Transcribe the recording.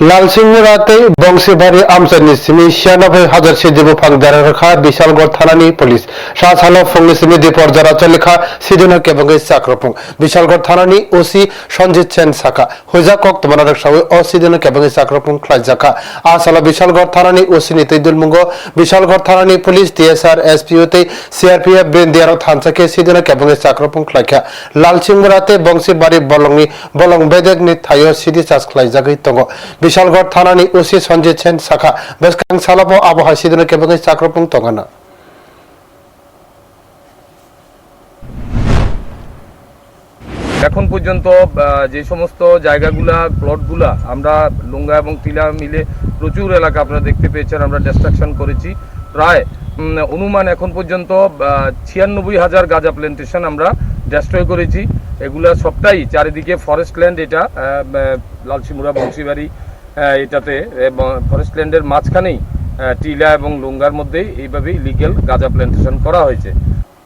লাল লালসিংহ রাতে বংশেভারে আমসানি সিমি ছিয়ানব্বই হাজার সে জীব ফাঁক দাঁড়া রেখা বিশালগড় থানা থানানি পুলিশ। সাত হাল ফঙ্গি সিমি দ্বীপর যারা চলেখা সিজনা এবং চাকরপুং। বিশালগড় থানা থানানি ওসি সঞ্জিত সেন শাখা হোজা কক তোমার সবাই হয়ে অসিজনা কেবঙ্গে চাকরপুং খ্লাস জাখা আস হালো বিশালগড় থানা থানানি ওসি নিতৈদুল মুঙ্গ। বিশালগড় থানা থানানি পুলিশ টিএসআর এসপিওতে সিআরপিএফ বেন্দিয়ারও থানসাকে সিজনা এবং চাকরপুং খ্লাখা লালসিংহ রাতে বংশীবাড়ি বলংনি বলং বেদেগনি থাইয় সিডি চাষ খ্লাইজাগৈ তঙ্গ। বিশালগড় থানানি ওসি সঞ্জিত সেন শাখা। বেসকাং সালাবো আবহাওয়া। সিদিনে কেবল চাক্রপুং তঙ্গানা? এখন পর্যন্ত যে সমস্ত জায়গাগুলা প্লটগুলা আমরা লুঙ্গা এবং টিলা মিলে প্রচুর এলাকা আপনারা দেখতে পেয়েছেন আমরা ডিস্ট্রাকশন করেছি। প্রায় অনুমান এখন পর্যন্ত ছিয়ানব্বই হাজার গাঁজা প্ল্যান্টেশন আমরা ডেস্ট্রয় করেছি। এগুলা সবটাই চারিদিকে ফরেস্ট ল্যান্ড এটা আহ, বংশীবাড়ি এটাতে ফরেস্ট ল্যান্ডের মাঝখানেই টিলা এবং লুঙ্গার মধ্যেই এইভাবেই লিগেল গাঁজা প্ল্যান্টেশন করা হয়েছে।